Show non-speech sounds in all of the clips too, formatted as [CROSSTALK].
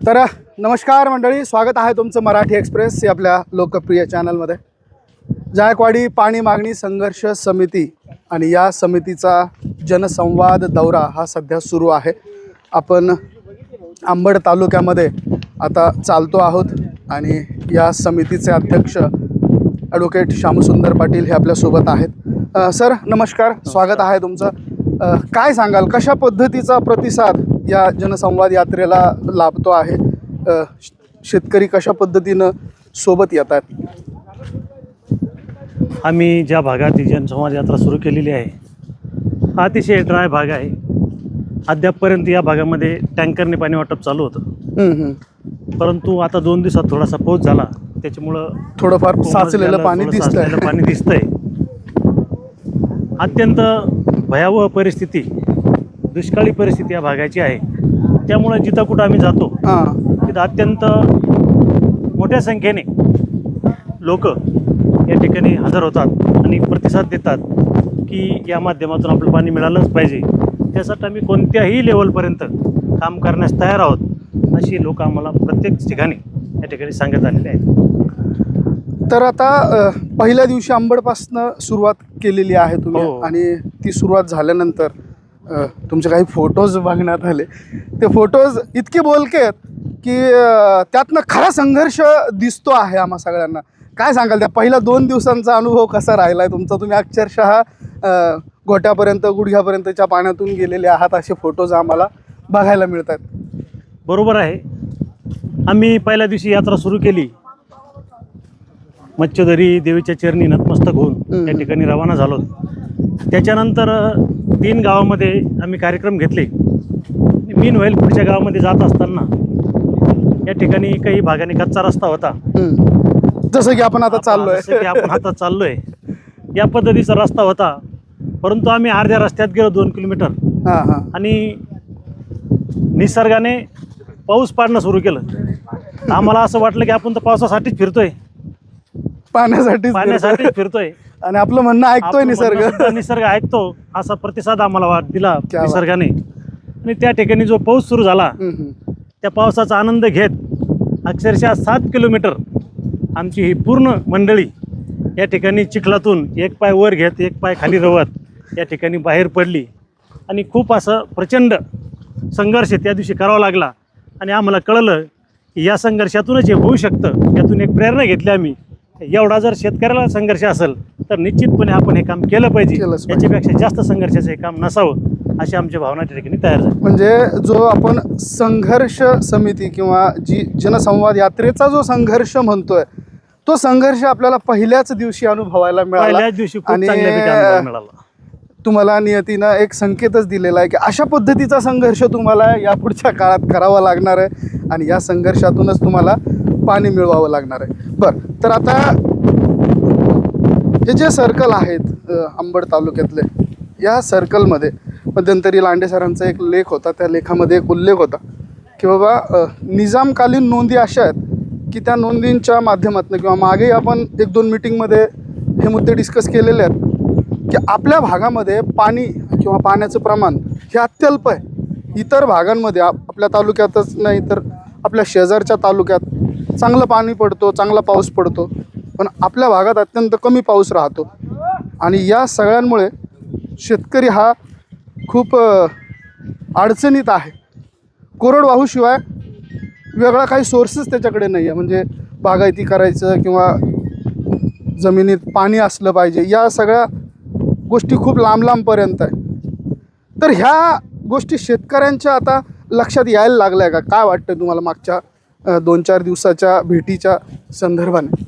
तर नमस्कार मंडळी स्वागत आहे तुमचं मराठी एक्सप्रेस या आपल्या लोकप्रिय चॅनलमध्ये. जायकवाडी पाणी मागणी संघर्ष समिती आणि या समितीचा जनसंवाद दौरा हा सध्या सुरू आहे. आपण आंबड तालुक्यामध्ये आता चालतो आहोत आणि या समितीचे अध्यक्ष ॲडव्होकेट श्यामसुंदर पाटील हे आपल्यासोबत आहेत. सर नमस्कार. स्वागत आहे तुमचं. काय सांगाल? कशा पद्धतीचा प्रतिसाद या जनसंवाद यात्रेला लाभतो आहे? शेतकरी कशा पद्धतीनं सोबत येतात आम्ही ज्या भागात ही जनसंवाद यात्रा सुरू केलेली आहे हा अतिशय ड्राय भाग आहे. अद्यापपर्यंत या भागामध्ये टँकरने पाणी वाटप चालू होतं. परंतु आता दोन दिवसात थोडासा पाऊस झाला त्याच्यामुळं थोडंफार साचलेलं पाणी दिसतंय. पाणी दिसतंय. अत्यंत भयावह परिस्थिती दुष्काळी परिस्थिती या भागाची आहे. त्यामुळे जिथं कुठं आम्ही जातो तिथं अत्यंत मोठ्या संख्येने लोक या ठिकाणी हजर होतात आणि प्रतिसाद देतात की या माध्यमातून आपलं पाणी मिळालंच पाहिजे. त्यासाठी आम्ही कोणत्याही लेवलपर्यंत काम करण्यास तयार आहोत अशी लोक आम्हाला प्रत्येक ठिकाणी या ठिकाणी सांगत आलेले आहेत. तर आता पहिल्या दिवशी आंबडपासनं सुरुवात केलेली आहे तुम्ही हो. आणि ती सुरुवात झाल्यानंतर अ, तुमचे काही फोटोज बघण्यात आले. ते फोटोज इतके बोलके आहेत की अ, त्यातनं खरा संघर्ष दिसतो आहे आम्हा सगळ्यांना. काय सांगाल त्या पहिल्या दोन दिवसांचा अनुभव कसा राहिला आहे तुमचा? तुम्ही अक्षरशः अ, गोट्यापर्यंत गुडघ्यापर्यंतच्या पाण्यातून गेलेले आहात असे फोटोज आम्हाला बघायला मिळतात बरोबर आहे. आम्ही पहिल्या दिवशी यात्रा सुरू केली. मच्छोदरी देवीच्या चरणी नतमस्तक होऊन. त्या ठिकाणी रवाना झालो त्याच्यानंतर तीन गावामध्ये आम्ही कार्यक्रम घेतले. मीन व्हाईल पुढच्या गावामध्ये जात असताना या ठिकाणी काही भागाने कच्चा रस्ता होता. जसं की आपण आता चाललोय. जसं की आपण आता चाललोय. या पद्धतीचा रस्ता होता. परंतु आम्ही अर्ध्या रस्त्यात गेलो दोन किलोमीटर. आणि निसर्गाने पाऊस पाडणं सुरू केलं. आम्हाला असं वाटलं की आपण तर पावसासाठीच फिरतोय. पाण्यासाठी पाण्यासाठीच फिरतोय. आणि आपलं म्हणणं ऐकतोय आपण निसर्ग. निसर्ग ऐकतो असा प्रतिसाद आम्हाला वाट दिला क्या बात. निसर्गाने. आणि त्या ठिकाणी जो पाऊस सुरू झाला हम्म, हम्म. त्या पावसाचा आनंद घेत अक्षरशः सात किलोमीटर आमची ही पूर्ण मंडळी या ठिकाणी चिखलातून एक पाय वर घेत एक पाय खाली रवत या ठिकाणी बाहेर पडली. आणि खूप असं प्रचंड संघर्ष त्या दिवशी करावा लागला. आणि आम्हाला कळलं की या संघर्षातूनच हे होऊ शकतं यातून एक प्रेरणा घेतली आम्ही. एवढा जर शेतकऱ्याला संघर्ष असेल तर निश्चितपणे आपण हे काम केलं पाहिजे. याच्यापेक्षा जास्त संघर्षाचं हे काम नसावं अशी आमची भावना त्या ठिकाणी तयार झाली म्हणजे जो आपण संघर्ष समिती किंवा जी जनसंवाद यात्रेचा जो संघर्ष म्हणतोय तो संघर्ष आपल्याला पहिल्याच दिवशी अनुभवायला मिळाला. दिवशी मिळाला. तुम्हाला नियतीनं एक संकेतच दिलेला आहे की अशा पद्धतीचा संघर्ष तुम्हाला या पुढच्या काळात करावा लागणार आहे. आणि या संघर्षातूनच तुम्हाला पाणी मिळवावं लागणार आहे. बरं तर आता हे जे सर्कल आहेत अंबड तालुक्यातले या सर्कलमध्ये मध्यंतरी लांडे सरांचा एक लेख होता त्या लेखामध्ये एक उल्लेख होता की बाबा निजामकालीन नोंदी अशा आहेत की त्या नोंदींच्या माध्यमातून किंवा मागेही आपण एक दोन मिटिंगमध्ये हे मुद्दे डिस्कस केलेले आहेत की आपल्या भागामध्ये पाणी किंवा पाण्याचं प्रमाण हे अत्यल्प आहे. इतर भागांमध्ये आप आपल्या तालुक्यातच नाही तर आपल्या शेजारच्या तालुक्यात चांगलं पाणी पडतो चांगला पाऊस पडतो पण आपल्या भागात अत्यंत कमी पाऊस राहतो. आणि या सगळ्यांमुळे शेतकरी हा खूप अडचणीत आहे. कोरडवाहूशिवाय वेगळा काही सोर्सेस त्याच्याकडे नाही आहे म्हणजे बागायती करायचं किंवा जमिनीत पाणी असलं पाहिजे या सगळ्या गोष्टी खूप लांब लांबपर्यंत आहे. तर ह्या गोष्टी शेतकऱ्यांच्या आता लक्षात यायला लागल्या का? काय वाटतं तुम्हाला मागच्या दोन चार दिवसाच्या भेटीच्या संदर्भाने.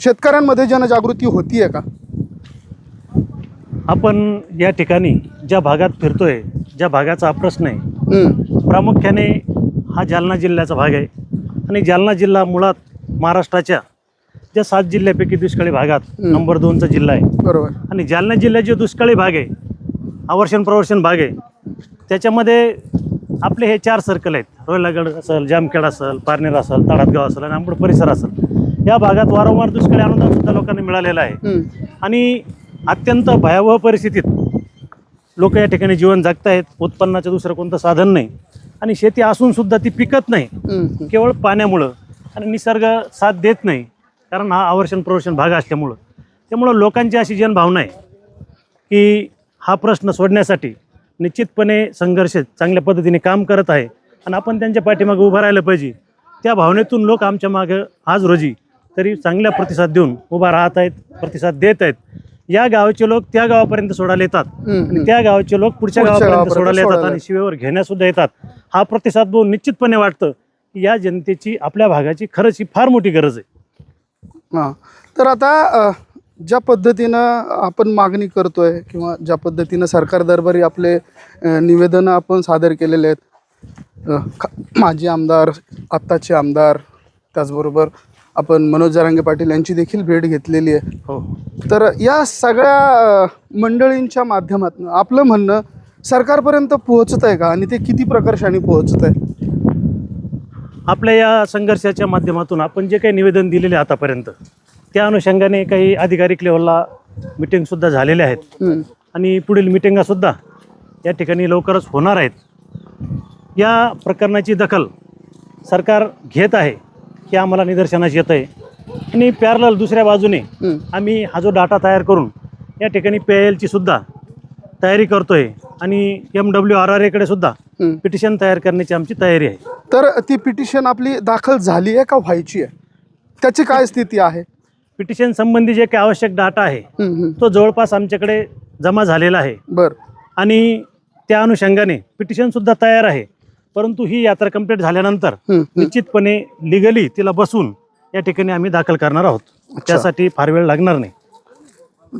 शेतकऱ्यांमध्ये जनजागृती होती आहे का? आपण या ठिकाणी ज्या भागात फिरतोय ज्या भागाचा हा प्रश्न आहे प्रामुख्याने हा जालना जिल्ह्याचा भाग आहे. आणि जालना जिल्हा मुळात महाराष्ट्राच्या ज्या सात जिल्ह्यापैकी दुष्काळी भागात. नंबर दोनचा जिल्हा आहे. बरोबर. आणि जालना जिल्ह्याचे दुष्काळी भाग आहे आवर्षण प्रवर्षण भाग आहे त्याच्यामध्ये आपले हे चार सर्कल आहेत. रोयलागड असेल जामखेड असेल पारनेर असेल तळातगाव असेल आणि आंबड परिसर असेल. या भागात वारंवार दुष्काळी अनुदान सुद्धा लोकांना मिळालेलं आहे. आणि अत्यंत भयावह परिस्थितीत लोक या ठिकाणी जीवन जगत आहेत उत्पन्नाचं दुसरं कोणतं साधन नाही. आणि शेती असून सुद्धा ती पिकत नाही. केवळ पाण्यामुळं. आणि निसर्ग साथ देत नाही. कारण हा आवर्षण प्रवर्षण भाग असल्यामुळं. त्यामुळं लोकांची अशी जनभावना आहे की हा प्रश्न सोडण्यासाठी निश्चितपणे संघर्ष चांगल्या पद्धतीने काम करत आहे. आणि आपण त्यांच्या पाठीमागे उभं राहिलं पाहिजे. त्या भावनेतून लोक आमच्या मागं आज रोजी तरी चांगला प्रतिसाद देऊन उभा राहत आहेत प्रतिसाद देत आहेत. या गावाचे लोक त्या गावापर्यंत सोडायला येतात. आणि. त्या गावाचे लोक पुढच्या गावापर्यंत सोडायला येतात आणि शिवेवर घेण्यासुद्धा येतात. हा प्रतिसाद बघून निश्चितपणे वाटतं की या जनतेची आपल्या भागाची खरंच ही फार मोठी गरज आहे. हां. तर आता ज्या पद्धतीनं आपण मागणी करतोय किंवा ज्या पद्धतीनं सरकार दरबारी आपले निवेदनं आपण सादर केलेले आहेत माजी आमदार आत्ताचे आमदार त्याचबरोबर आपण मनोज जरांगे पाटील यांची देखील भेट घेतलेली आहे. हो. तर या सगळ्या मंडळींच्या माध्यमातून आपलं म्हणणं सरकारपर्यंत पोहोचत आहे का? आणि ते किती प्रकर्षाने पोहोचत आहे? आपल्या या संघर्षाच्या माध्यमातून आपण जे काही निवेदन दिलेले आहे आतापर्यंत त्या अनुषंगाने काही अधिकारिक लेवलला मिटिंगसुद्धा झालेल्या आहेत. आणि पुढील मिटिंगासुद्धा या ठिकाणी लवकरच होणार आहेत. या प्रकरणाची दखल सरकार घेत आहे हे आम्हाला निदर्शनास येत आहे. आणि पॅरल दुसऱ्या बाजूने. आम्ही हा जो डाटा तयार करून या ठिकाणी पी आय एलची सुद्धा तयारी करतोय आणि एम डब्ल्यू आर आर एकडे सुद्धा. पिटिशन तयार करण्याची आमची तयारी आहे. तर ती पिटिशन आपली दाखल झाली आहे का व्हायची आहे? त्याची काय स्थिती आहे? पिटिशन संबंधी जे काही आवश्यक डाटा आहे. तो जवळपास आमच्याकडे जमा झालेला आहे. बर. आणि त्या अनुषंगाने पिटिशनसुद्धा तयार आहे. परंतु ही यात्रा कंप्लीट झाल्यानंतर. निश्चितपणे लिगली तिला बसून या ठिकाणी आम्ही दाखल करणार आहोत. त्यासाठी फार वेळ लागणार नाही.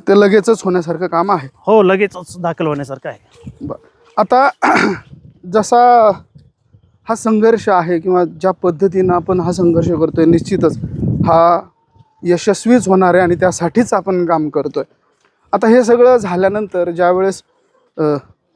ते लगेचच होण्यासारखं काम आहे. हो लगेचच दाखल होण्यासारखं आहे. आता [CLEARS THROAT] जसा हा संघर्ष आहे किंवा ज्या पद्धतीनं आपण हा संघर्ष करतोय निश्चितच हा यशस्वीच होणार आहे आणि त्यासाठीच आपण काम करतोय. आता हे सगळं झाल्यानंतर ज्यावेळेस